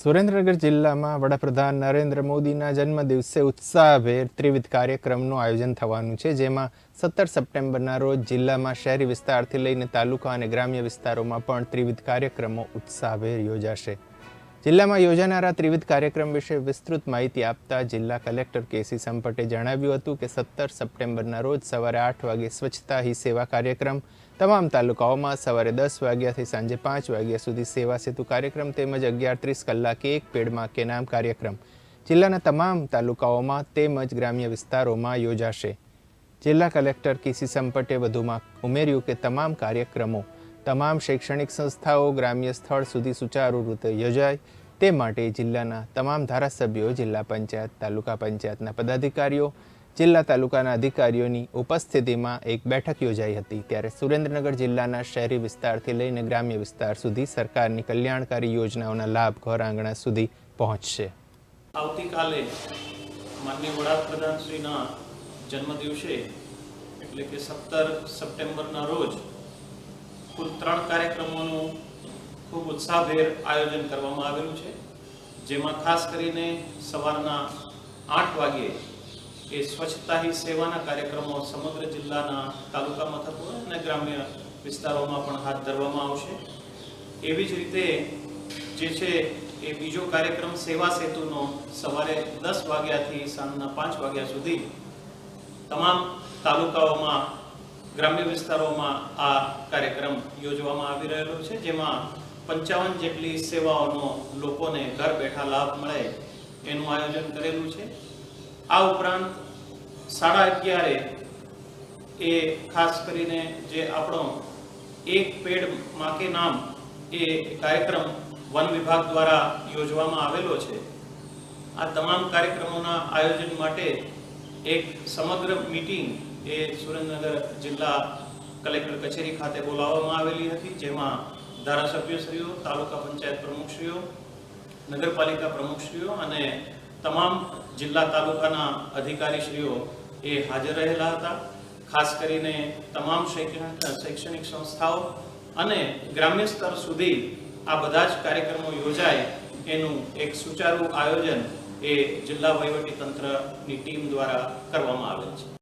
સુરેન્દ્રનગર જિલ્લામાં વડાપ્રધાન નરેન્દ્ર મોદીના જન્મદિવસે ઉત્સાહભેર ત્રિવિધ કાર્યક્રમનું આયોજન થવાનું છે, જેમાં સત્તર સપ્ટેમ્બરના રોજ જિલ્લામાં શહેરી વિસ્તારથી લઈને તાલુકા અને ગ્રામ્ય વિસ્તારોમાં પણ ત્રિવિધ કાર્યક્રમો ઉત્સાહભેર યોજાશે. જિલ્લામાં યોજાનારા ત્રિવિધ કાર્યક્રમ વિશે વિસ્તૃત માહિતી આપતા જિલ્લા કલેક્ટર કેસી સંપટે જણાવ્યું હતું કે સત્તર સપ્ટેમ્બરના રોજ સવારે આઠ વાગે સ્વચ્છતા હી સેવા કાર્યક્રમ તમામ તાલુકાઓમાં સવારે દસ વાગ્યાથી સાંજે પાંચ વાગ્યા સુધી સેવા સેતુ કાર્યક્રમ તેમજ અગિયાર ત્રીસ કલાકે એક પેડમાં કે નામ કાર્યક્રમ. જિલ્લાના તમામ તાલુકાઓમાં તેમજ ગ્રામ્ય વિસ્તારોમાં યોજાશે. જિલ્લા કલેક્ટર કેસી સંપટે વધુમાં ઉમેર્યું કે તમામ કાર્યક્રમો તમામ શૈક્ષણિક સંસ્થાઓ, ગ્રામ્ય સ્થળ સુધી સુચારુ રીતે યોજાય. તે માટે જિલ્લાના તમામ ધારાસભ્યો, જિલ્લા પંચાયત, તાલુકા પંચાયતના પદાધિકારીઓ, જિલ્લા તાલુકાના અધિકારીઓની ઉપસ્થિતિમાં એક બેઠક યોજાઈ હતી ત્યારે સુરેન્દ્રનગર જિલ્લાના શહેરી વિસ્તારથી લઈને ગ્રામ્ય વિસ્તાર સુધી સરકારની કલ્યાણકારી યોજનાઓના લાભ ઘર આંગણા સુધી પહોંચશે. આવતીકાલે માનનીય વડાપ્રધાનશ્રીના જન્મદિવસે, એટલે કે સત્તર સપ્ટેમ્બરના રોજ કુલ ત્રણ કાર્યક્રમોનું ખૂબ ઉત્સાહભેર આયોજન કરવામાં આવેલું છે, જેમાં ખાસ કરીને સવારના આઠ વાગ્યે એ સ્વચ્છતા હી સેવાના કાર્યક્રમો સમગ્ર જિલ્લાના તાલુકા મથકો અને ગ્રામ્ય વિસ્તારોમાં પણ હાથ ધરવામાં આવશે. એવી જ રીતે જે છે એ બીજો કાર્યક્રમ સેવા સેતુનો સવારે દસ વાગ્યાથી સાંજના પાંચ વાગ્યા સુધી તમામ તાલુકાઓમાં ગ્રામ્ય વિસ્તારોમાં આ કાર્યક્રમ યોજવામાં આવી રહેલો છે, જેમાં પંચાવન જેટલી સેવાઓનો લોકોને ઘર બેઠા લાભ મળે એનું આયોજન કરેલું છે. આ ઉપરાંત સાડા અગિયારે એ ખાસ કરીને જે આપણો એક પેડ માકે નામ એ કાર્યક્રમ વન વિભાગ દ્વારા યોજવામાં આવેલો છે. આ તમામ કાર્યક્રમોના આયોજન માટે એક સમગ્ર મીટિંગ એ સુરેન્દ્રનગર જિલ્લા કલેક્ટર કચેરી ખાતે બોલાવવામાં આવેલી હતી, જેમાં ધારાસભ્યશ્રીઓ, તાલુકા પંચાયત પ્રમુખશ્રીઓ, નગરપાલિકા પ્રમુખશ્રીઓ અને તમામ જિલ્લા તાલુકાના અધિકારીશ્રીઓ એ હાજર રહેલા હતા. ખાસ કરીને તમામ શૈક્ષણિક સંસ્થાઓ અને ગ્રામ્ય સ્તર સુધી આ બધા જ કાર્યક્રમો યોજાય એનું એક સુચારુ આયોજન એ જિલ્લા વહીવટી તંત્રની ટીમ દ્વારા કરવામાં આવેલ છે.